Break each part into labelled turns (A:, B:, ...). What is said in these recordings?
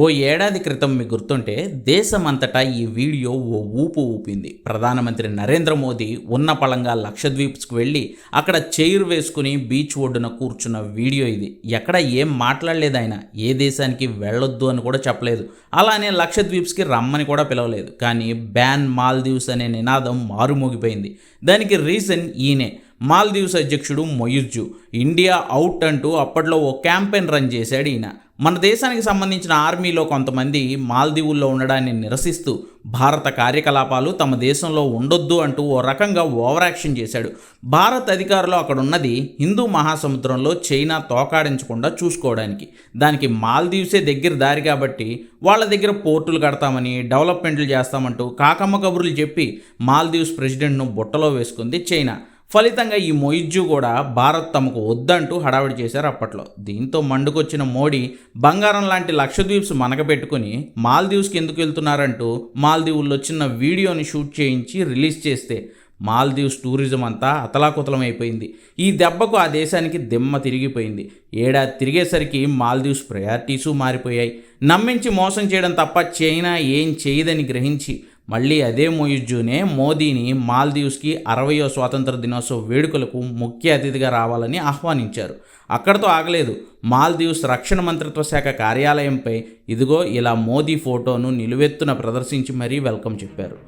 A: ఓ ఏడాది క్రితం మీకు గుర్తుంటే దేశమంతటా ఈ వీడియో ఓ ఊపు ఊపింది. ప్రధానమంత్రి నరేంద్ర మోదీ ఉన్న పళంగా లక్షద్వీప్స్కి వెళ్ళి అక్కడ చైర్ వేసుకుని బీచ్ ఒడ్డున కూర్చున్న వీడియో ఇది. ఎక్కడ ఏం మాట్లాడలేదు ఆయన. ఏ దేశానికి వెళ్ళొద్దు అని కూడా చెప్పలేదు. అలానే లక్షద్వీప్స్కి రమ్మని కూడా పిలవలేదు. కానీ బ్యాన్ మాల్దీవ్స్ అనే నినాదం మారుమోగిపోయింది. దానికి రీజన్ ఈయనే. మాల్దీవ్స్ అధ్యక్షుడు మొయిర్జు. ఇండియా అవుట్ అంటూ అప్పట్లో ఓ క్యాంపెయిన్ రన్ చేశాడు ఈయన. మన దేశానికి సంబంధించిన ఆర్మీలో కొంతమంది మాల్దీవుల్లో ఉండడాన్ని నిరసిస్తూ భారత కార్యకలాపాలు తమ దేశంలో ఉండొద్దు అంటూ ఓ రకంగా ఓవరాక్షన్ చేశాడు. భారత్ అధికారులు అక్కడ ఉన్నది హిందూ మహాసముద్రంలో చైనా తోకాడించకుండా చూసుకోవడానికి. దానికి మాల్దీవ్సే దగ్గర దారి కాబట్టి వాళ్ళ దగ్గర పోర్టులు కడతామని డెవలప్మెంట్లు చేస్తామంటూ కాకమ్మ కబుర్లు చెప్పి మాల్దీవ్స్ ప్రెసిడెంట్ను బుట్టలో వేసుకుంది చైనా. ఫలితంగా ఈ మొయిజ్జు కూడా భారత్ తమకు వద్దంటూ హడావిడి చేశారు అప్పట్లో. దీంతో మండుకొచ్చిన మోడీ బంగారం లాంటి లక్షద్వీప్స్ మనకబెట్టుకుని మాల్దీవ్స్కి ఎందుకు వెళ్తున్నారంటూ మాల్దీవుల్లో చిన్న వీడియోని షూట్ చేయించి రిలీజ్ చేస్తే మాల్దీవ్స్ టూరిజం అంతా అతలాకుతలమైపోయింది. ఈ దెబ్బకు ఆ దేశానికి దిమ్మ తిరిగిపోయింది. ఏడాది తిరిగేసరికి మాల్దీవ్స్ ప్రయారిటీసు మారిపోయాయి. నమ్మించి మోసం చేయడం తప్ప చైనా ఏం చేయదని గ్రహించి మళ్ళీ అదే మొయిజునే మోదీని మాల్దీవ్స్కి అరవయో స్వాతంత్ర దినోత్సవ వేడుకలకు ముఖ్య అతిథిగా రావాలని ఆహ్వానించారు. అక్కడతో ఆగలేదు. మాల్దీవ్స్ రక్షణ మంత్రిత్వ శాఖ కార్యాలయంపై ఇదిగో ఇలా మోదీ ఫోటోను నిలువెత్తున ప్రదర్శించి మరీ వెల్కమ్ చెప్పారు.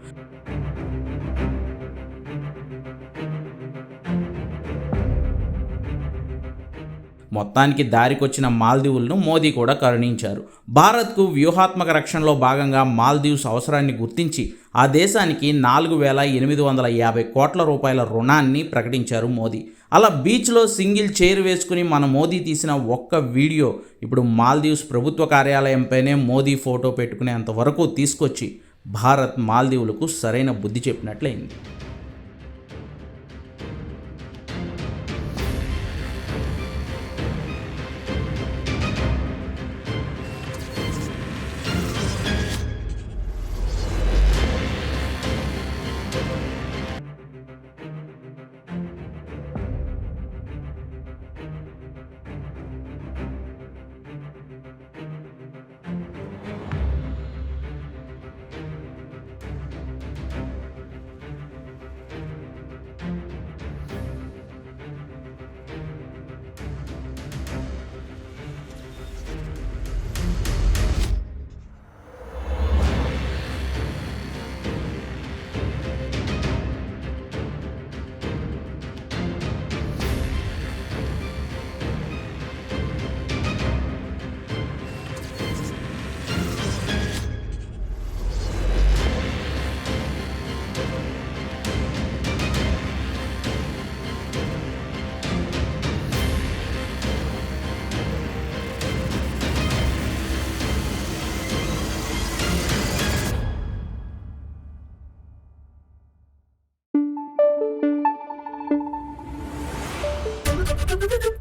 A: మొత్తానికి దారికొచ్చిన మాల్దీవులను మోదీ కూడా కరుణించారు. భారత్కు వ్యూహాత్మక రక్షణలో భాగంగా మాల్దీవ్స్ అవసరాన్ని గుర్తించి ఆ దేశానికి నాలుగు వేల ఎనిమిది వందల యాభై కోట్ల రూపాయల రుణాన్ని ప్రకటించారు మోదీ. అలా బీచ్లో సింగిల్ చైర్ వేసుకుని మన మోదీ తీసిన ఒక్క వీడియో ఇప్పుడు మాల్దీవ్స్ ప్రభుత్వ కార్యాలయంపైనే మోదీ ఫోటో పెట్టుకునేంత వరకు తీసుకొచ్చి భారత్ మాల్దీవులకు సరైన బుద్ధి చెప్పినట్లయింది. Thank you.